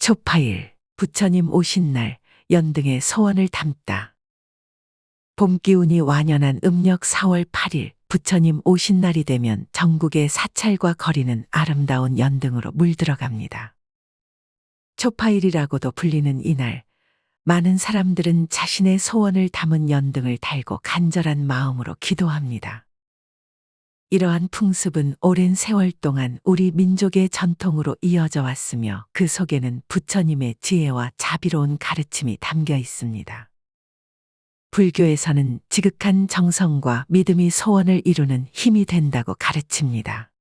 초파일, 부처님 오신 날, 연등의 소원을 담다. 봄 기운이 완연한 음력 4월 8일, 부처님 오신 날이 되면 전국의 사찰과 거리는 아름다운 연등으로 물들어갑니다. 초파일이라고도 불리는 이날, 많은 사람들은 자신의 소원을 담은 연등을 달고 간절한 마음으로 기도합니다. 이러한 풍습은 오랜 세월 동안 우리 민족의 전통으로 이어져 왔으며 그 속에는 부처님의 지혜와 자비로운 가르침이 담겨 있습니다. 불교에서는 지극한 정성과 믿음이 소원을 이루는 힘이 된다고 가르칩니다.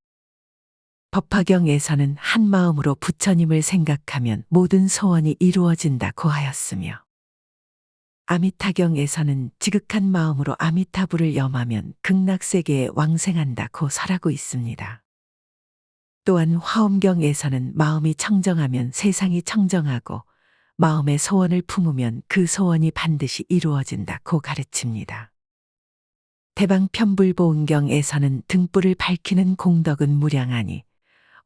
법화경에서는 한 마음으로 부처님을 생각하면 모든 소원이 이루어진다 고 하였으며 아미타경에서는 지극한 마음으로 아미타불을 염하면 극락세계에 왕생한다고 설하고 있습니다. 또한 화엄경에서는 마음이 청정하면 세상이 청정하고 마음의 소원을 품으면 그 소원이 반드시 이루어진다고 가르칩니다. 대방편불보은경에서는 등불을 밝히는 공덕은 무량하니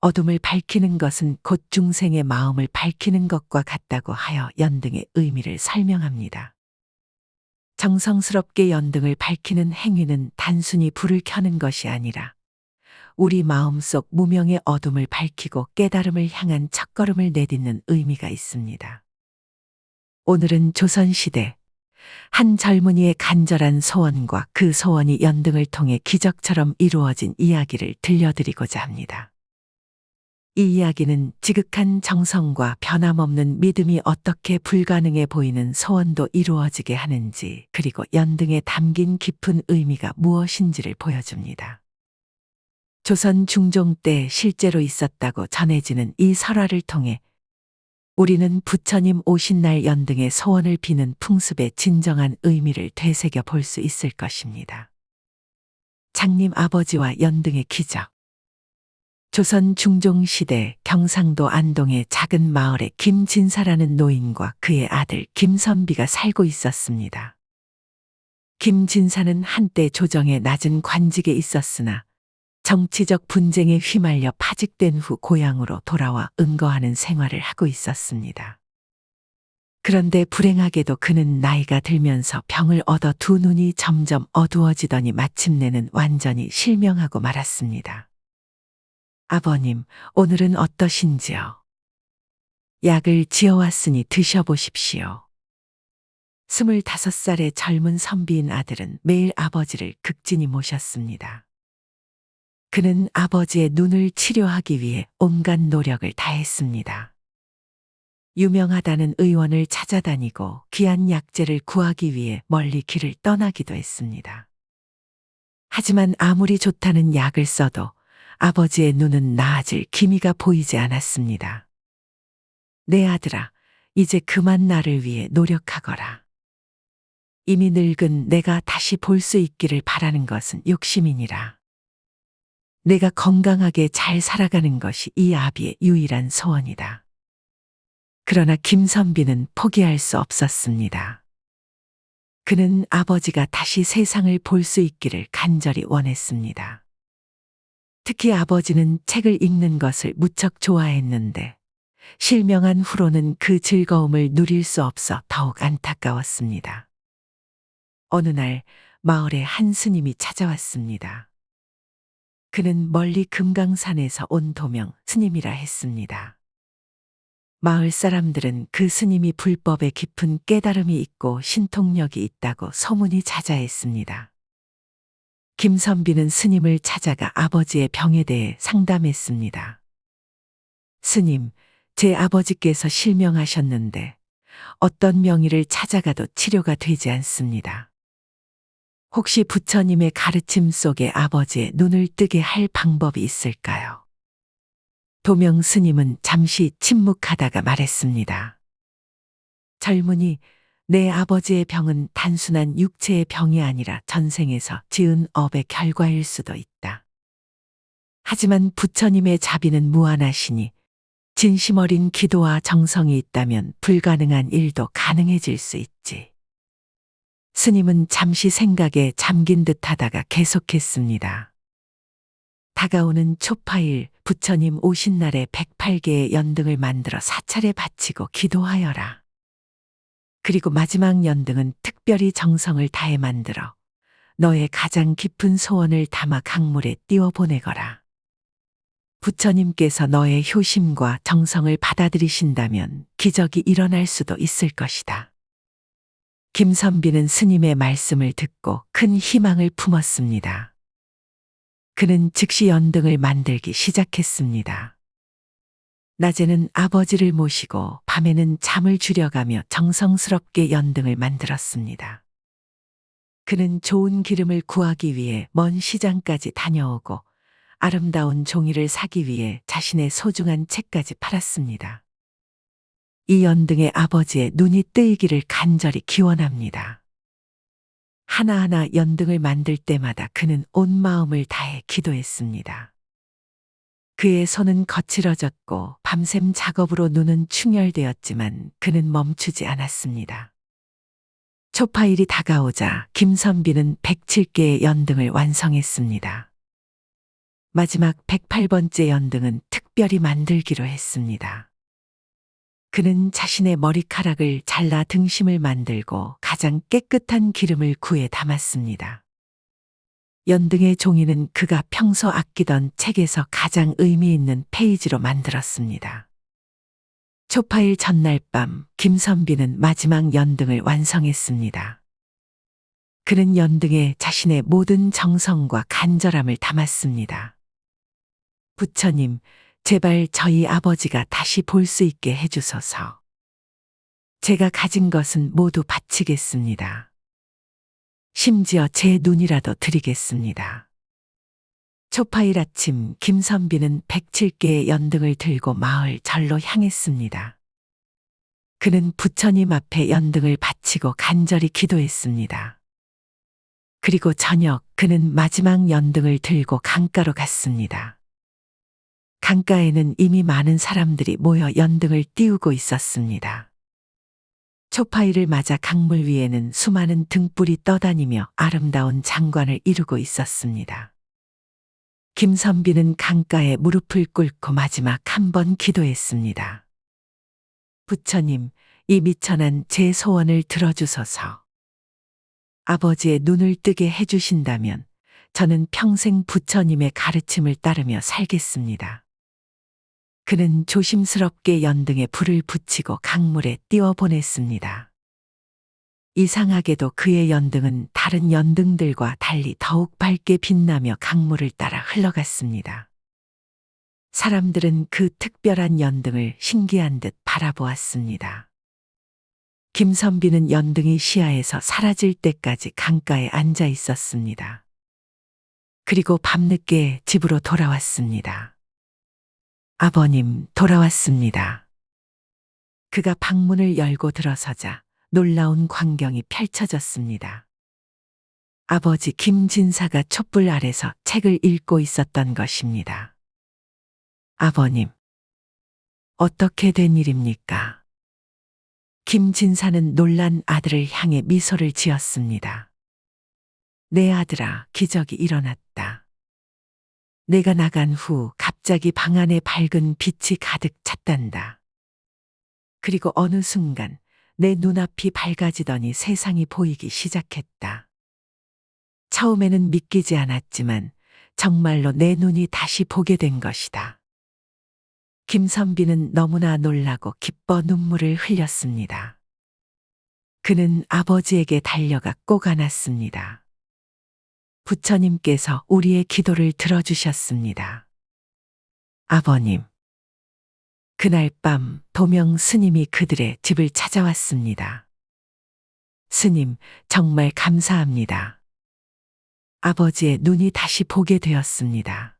어둠을 밝히는 것은 곧 중생의 마음을 밝히는 것과 같다고 하여 연등의 의미를 설명합니다. 정성스럽게 연등을 밝히는 행위는 단순히 불을 켜는 것이 아니라 우리 마음속 무명의 어둠을 밝히고 깨달음을 향한 첫걸음을 내딛는 의미가 있습니다. 오늘은 조선시대 한 젊은이의 간절한 소원과 그 소원이 연등을 통해 기적처럼 이루어진 이야기를 들려드리고자 합니다. 이 이야기는 지극한 정성과 변함없는 믿음이 어떻게 불가능해 보이는 소원도 이루어지게 하는지, 그리고 연등에 담긴 깊은 의미가 무엇인지를 보여줍니다. 조선 중종 때 실제로 있었다고 전해지는 이 설화를 통해 우리는 부처님 오신 날 연등의 소원을 비는 풍습의 진정한 의미를 되새겨 볼 수 있을 것입니다. 장님 아버지와 연등의 기적. 조선 중종 시대 경상도 안동의 작은 마을에 김진사라는 노인과 그의 아들 김선비가 살고 있었습니다. 김진사는 한때 조정의 낮은 관직에 있었으나 정치적 분쟁에 휘말려 파직된 후 고향으로 돌아와 은거하는 생활을 하고 있었습니다. 그런데 불행하게도 그는 나이가 들면서 병을 얻어 두 눈이 점점 어두워지더니 마침내는 완전히 실명하고 말았습니다. 아버님, 오늘은 어떠신지요? 약을 지어왔으니 드셔보십시오. 스물다섯 살의 젊은 선비인 아들은 매일 아버지를 극진히 모셨습니다. 그는 아버지의 눈을 치료하기 위해 온갖 노력을 다했습니다. 유명하다는 의원을 찾아다니고 귀한 약재를 구하기 위해 멀리 길을 떠나기도 했습니다. 하지만 아무리 좋다는 약을 써도 아버지의 눈은 나아질 기미가 보이지 않았습니다. 내 아들아, 이제 그만 나를 위해 노력하거라. 이미 늙은 내가 다시 볼 수 있기를 바라는 것은 욕심이니라. 내가 건강하게 잘 살아가는 것이 이 아비의 유일한 소원이다. 그러나 김선비는 포기할 수 없었습니다. 그는 아버지가 다시 세상을 볼 수 있기를 간절히 원했습니다. 특히 아버지는 책을 읽는 것을 무척 좋아했는데 실명한 후로는 그 즐거움을 누릴 수 없어 더욱 안타까웠습니다. 어느 날 마을에 한 스님이 찾아왔습니다. 그는 멀리 금강산에서 온 도명 스님이라 했습니다. 마을 사람들은 그 스님이 불법에 깊은 깨달음이 있고 신통력이 있다고 소문이 자자했습니다. 김선비는 스님을 찾아가 아버지의 병에 대해 상담했습니다. 스님, 제 아버지께서 실명하셨는데 어떤 명의를 찾아가도 치료가 되지 않습니다. 혹시 부처님의 가르침 속에 아버지의 눈을 뜨게 할 방법이 있을까요? 도명 스님은 잠시 침묵하다가 말했습니다. 젊은이, 내 아버지의 병은 단순한 육체의 병이 아니라 전생에서 지은 업의 결과일 수도 있다. 하지만 부처님의 자비는 무한하시니 진심 어린 기도와 정성이 있다면 불가능한 일도 가능해질 수 있지. 스님은 잠시 생각에 잠긴 듯 하다가 계속했습니다. 다가오는 초파일 부처님 오신 날에 108개의 연등을 만들어 사찰에 바치고 기도하여라. 그리고 마지막 연등은 특별히 정성을 다해 만들어 너의 가장 깊은 소원을 담아 강물에 띄워 보내거라. 부처님께서 너의 효심과 정성을 받아들이신다면 기적이 일어날 수도 있을 것이다. 김선비는 스님의 말씀을 듣고 큰 희망을 품었습니다. 그는 즉시 연등을 만들기 시작했습니다. 낮에는 아버지를 모시고 밤에는 잠을 줄여가며 정성스럽게 연등을 만들었습니다. 그는 좋은 기름을 구하기 위해 먼 시장까지 다녀오고 아름다운 종이를 사기 위해 자신의 소중한 책까지 팔았습니다. 이 연등의 아버지의 눈이 뜨이기를 간절히 기원합니다. 하나하나 연등을 만들 때마다 그는 온 마음을 다해 기도했습니다. 그의 손은 거칠어졌고 밤샘 작업으로 눈은 충혈되었지만 그는 멈추지 않았습니다. 초파일이 다가오자 김선비는 107개의 연등을 완성했습니다. 마지막 108번째 연등은 특별히 만들기로 했습니다. 그는 자신의 머리카락을 잘라 등심을 만들고 가장 깨끗한 기름을 구해 담았습니다. 연등의 종이는 그가 평소 아끼던 책에서 가장 의미 있는 페이지로 만들었습니다. 초파일 전날 밤 김선비는 마지막 연등을 완성했습니다. 그는 연등에 자신의 모든 정성과 간절함을 담았습니다. 부처님, 제발 저희 아버지가 다시 볼 수 있게 해주소서. 제가 가진 것은 모두 바치겠습니다. 심지어 제 눈이라도 드리겠습니다. 초파일 아침 김선비는 107개의 연등을 들고 마을 절로 향했습니다. 그는 부처님 앞에 연등을 바치고 간절히 기도했습니다. 그리고 저녁 그는 마지막 연등을 들고 강가로 갔습니다. 강가에는 이미 많은 사람들이 모여 연등을 띄우고 있었습니다. 초파일을 맞아 강물 위에는 수많은 등불이 떠다니며 아름다운 장관을 이루고 있었습니다. 김선비는 강가에 무릎을 꿇고 마지막 한 번 기도했습니다. 부처님, 이 미천한 제 소원을 들어주소서. 아버지의 눈을 뜨게 해주신다면 저는 평생 부처님의 가르침을 따르며 살겠습니다. 그는 조심스럽게 연등에 불을 붙이고 강물에 띄워 보냈습니다. 이상하게도 그의 연등은 다른 연등들과 달리 더욱 밝게 빛나며 강물을 따라 흘러갔습니다. 사람들은 그 특별한 연등을 신기한 듯 바라보았습니다. 김선비는 연등이 시야에서 사라질 때까지 강가에 앉아 있었습니다. 그리고 밤늦게 집으로 돌아왔습니다. 아버님, 돌아왔습니다. 그가 방문을 열고 들어서자 놀라운 광경이 펼쳐졌습니다. 아버지 김진사가 촛불 아래서 책을 읽고 있었던 것입니다. 아버님, 어떻게 된 일입니까? 김진사는 놀란 아들을 향해 미소를 지었습니다. 내 아들아, 기적이 일어났다. 내가 나간 후 갑자기 방 안에 밝은 빛이 가득 찼단다. 그리고 어느 순간 내 눈앞이 밝아지더니 세상이 보이기 시작했다. 처음에는 믿기지 않았지만 정말로 내 눈이 다시 보게 된 것이다. 김선비는 너무나 놀라고 기뻐 눈물을 흘렸습니다. 그는 아버지에게 달려가 꼭 안았습니다. 부처님께서 우리의 기도를 들어주셨습니다. 아버님. 그날 밤 도명 스님이 그들의 집을 찾아왔습니다. 스님, 정말 감사합니다. 아버지의 눈이 다시 보게 되었습니다.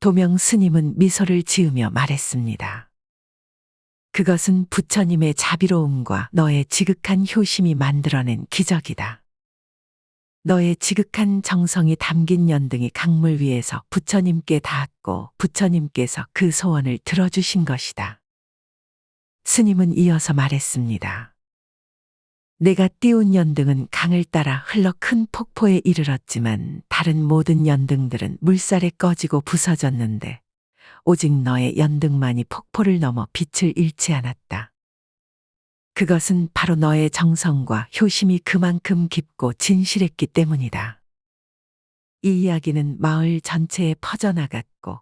도명 스님은 미소를 지으며 말했습니다. 그것은 부처님의 자비로움과 너의 지극한 효심이 만들어낸 기적이다. 너의 지극한 정성이 담긴 연등이 강물 위에서 부처님께 닿았고 부처님께서 그 소원을 들어주신 것이다. 스님은 이어서 말했습니다. 내가 띄운 연등은 강을 따라 흘러 큰 폭포에 이르렀지만 다른 모든 연등들은 물살에 꺼지고 부서졌는데 오직 너의 연등만이 폭포를 넘어 빛을 잃지 않았다. 그것은 바로 너의 정성과 효심이 그만큼 깊고 진실했기 때문이다. 이 이야기는 마을 전체에 퍼져나갔고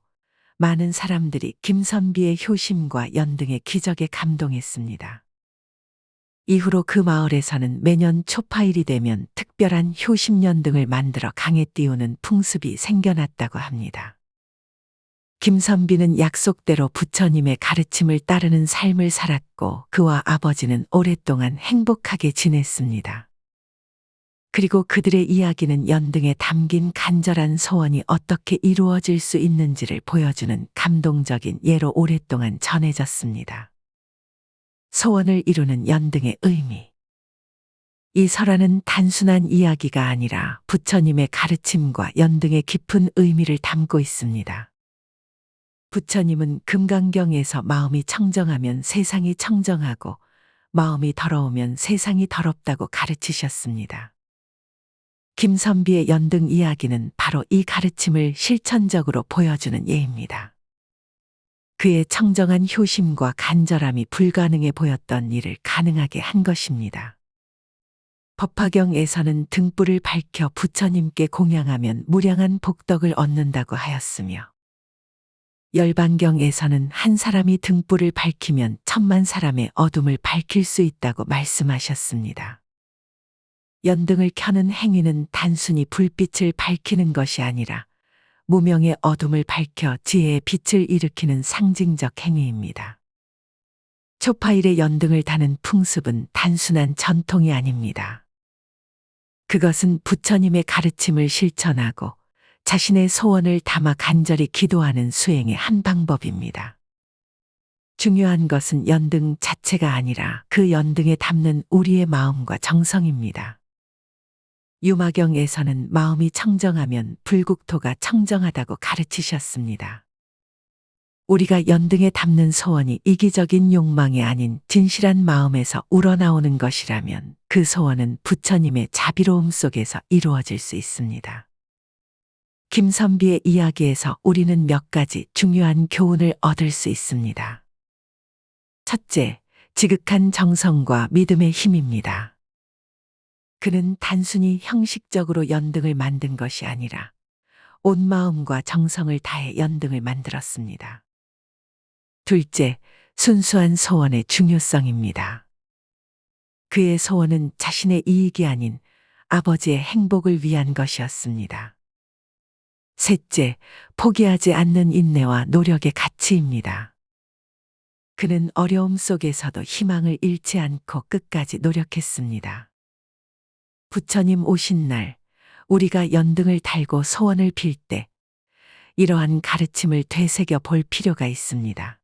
많은 사람들이 김선비의 효심과 연등의 기적에 감동했습니다. 이후로 그 마을에서는 매년 초파일이 되면 특별한 효심연등을 만들어 강에 띄우는 풍습이 생겨났다고 합니다. 김선비는 약속대로 부처님의 가르침을 따르는 삶을 살았고 그와 아버지는 오랫동안 행복하게 지냈습니다. 그리고 그들의 이야기는 연등에 담긴 간절한 소원이 어떻게 이루어질 수 있는지를 보여주는 감동적인 예로 오랫동안 전해졌습니다. 소원을 이루는 연등의 의미. 이 설화는 단순한 이야기가 아니라 부처님의 가르침과 연등의 깊은 의미를 담고 있습니다. 부처님은 금강경에서 마음이 청정하면 세상이 청정하고 마음이 더러우면 세상이 더럽다고 가르치셨습니다. 김선비의 연등 이야기는 바로 이 가르침을 실천적으로 보여주는 예입니다. 그의 청정한 효심과 간절함이 불가능해 보였던 일을 가능하게 한 것입니다. 법화경에서는 등불을 밝혀 부처님께 공양하면 무량한 복덕을 얻는다고 하였으며, 열반경에서는 한 사람이 등불을 밝히면 천만 사람의 어둠을 밝힐 수 있다고 말씀하셨습니다. 연등을 켜는 행위는 단순히 불빛을 밝히는 것이 아니라 무명의 어둠을 밝혀 지혜의 빛을 일으키는 상징적 행위입니다. 초파일의 연등을 다는 풍습은 단순한 전통이 아닙니다. 그것은 부처님의 가르침을 실천하고 자신의 소원을 담아 간절히 기도하는 수행의 한 방법입니다. 중요한 것은 연등 자체가 아니라 그 연등에 담는 우리의 마음과 정성입니다. 유마경에서는 마음이 청정하면 불국토가 청정하다고 가르치셨습니다. 우리가 연등에 담는 소원이 이기적인 욕망이 아닌 진실한 마음에서 우러나오는 것이라면 그 소원은 부처님의 자비로움 속에서 이루어질 수 있습니다. 김선비의 이야기에서 우리는 몇 가지 중요한 교훈을 얻을 수 있습니다. 첫째, 지극한 정성과 믿음의 힘입니다. 그는 단순히 형식적으로 연등을 만든 것이 아니라 온 마음과 정성을 다해 연등을 만들었습니다. 둘째, 순수한 소원의 중요성입니다. 그의 소원은 자신의 이익이 아닌 아버지의 행복을 위한 것이었습니다. 셋째, 포기하지 않는 인내와 노력의 가치입니다. 그는 어려움 속에서도 희망을 잃지 않고 끝까지 노력했습니다. 부처님 오신 날, 우리가 연등을 달고 소원을 빌 때, 이러한 가르침을 되새겨 볼 필요가 있습니다.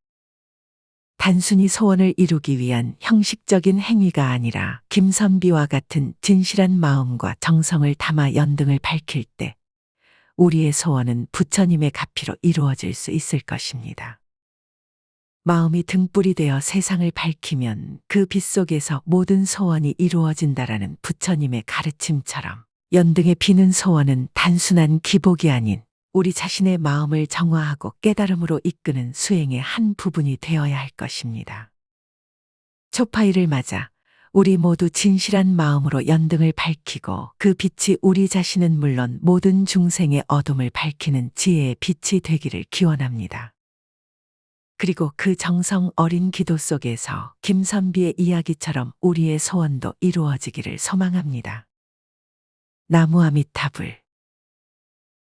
단순히 소원을 이루기 위한 형식적인 행위가 아니라 김선비와 같은 진실한 마음과 정성을 담아 연등을 밝힐 때, 우리의 소원은 부처님의 가피로 이루어질 수 있을 것입니다. 마음이 등불이 되어 세상을 밝히면 그 빛 속에서 모든 소원이 이루어진다라는 부처님의 가르침처럼 연등에 비는 소원은 단순한 기복이 아닌 우리 자신의 마음을 정화하고 깨달음으로 이끄는 수행의 한 부분이 되어야 할 것입니다. 초파일을 맞아 우리 모두 진실한 마음으로 연등을 밝히고 그 빛이 우리 자신은 물론 모든 중생의 어둠을 밝히는 지혜의 빛이 되기를 기원합니다. 그리고 그 정성 어린 기도 속에서 김선비의 이야기처럼 우리의 소원도 이루어지기를 소망합니다. 나무 아미타불